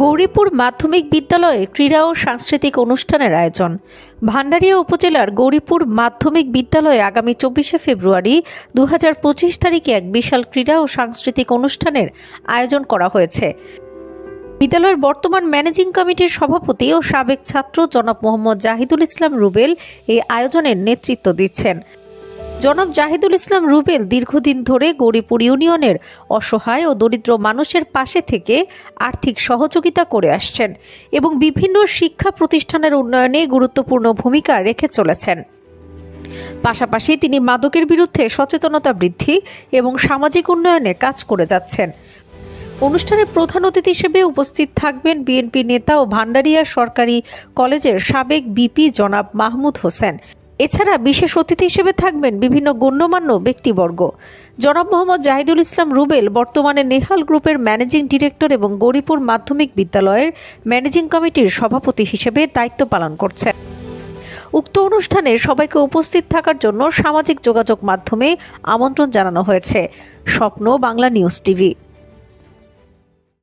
গৌরীপুর মাধ্যমিক বিদ্যালয়ে ক্রীড়া ও সাংস্কৃতিক অনুষ্ঠানের আয়োজন। ভান্ডারিয়া উপজেলার গৌরীপুর মাধ্যমিক বিদ্যালয়ে আগামী চব্বিশে ফেব্রুয়ারি দু হাজার পঁচিশ তারিখে এক বিশাল ক্রীড়া ও সাংস্কৃতিক অনুষ্ঠানের আয়োজন করা হয়েছে। বিদ্যালয়ের বর্তমান ম্যানেজিং কমিটির সভাপতি ও সাবেক ছাত্র জনাব মোহাম্মদ জাহিদুল ইসলাম রুবেল এই আয়োজনের নেতৃত্ব দিচ্ছেন। জনাব জাহিদুল ইসলাম রুবেল দীর্ঘদিন ধরে গৌরীপুর ইউনিয়নের অসহায় ও দরিদ্র মানুষের পাশে থেকে আর্থিক সহযোগিতা করে আসছেন এবং বিভিন্ন শিক্ষা প্রতিষ্ঠানের উন্নয়নে গুরুত্বপূর্ণ ভূমিকা রেখে চলেছেন। পাশাপাশি তিনি মাদকের বিরুদ্ধে সচেতনতা বৃদ্ধি এবং সামাজিক উন্নয়নে কাজ করে যাচ্ছেন। অনুষ্ঠানে প্রধান অতিথি হিসেবে উপস্থিত থাকবেন বিএনপি নেতা ও ভান্ডারিয়া সরকারি কলেজের সাবেক বিপি জনাব মাহমুদ হোসেন। এছাড়া বিশেষ অতিথি হিসেবে থাকবেন বিভিন্ন গণ্যমান্য ব্যক্তিবর্গ। জনাব মোহাম্মদ জাহিদুল ইসলাম রুবেল বর্তমানে নেহাল গ্রুপের ম্যানেজিং ডিরেক্টর এবং গৌরীপুর মাধ্যমিক বিদ্যালয়ের ম্যানেজিং কমিটির সভাপতি হিসেবে দায়িত্ব পালন করছেন। উক্ত অনুষ্ঠানে সবাইকে উপস্থিত থাকার জন্য সামাজিক যোগাযোগ মাধ্যমে আমন্ত্রণ জানানো হয়েছে। স্বপ্ন বাংলা নিউজ টিভি।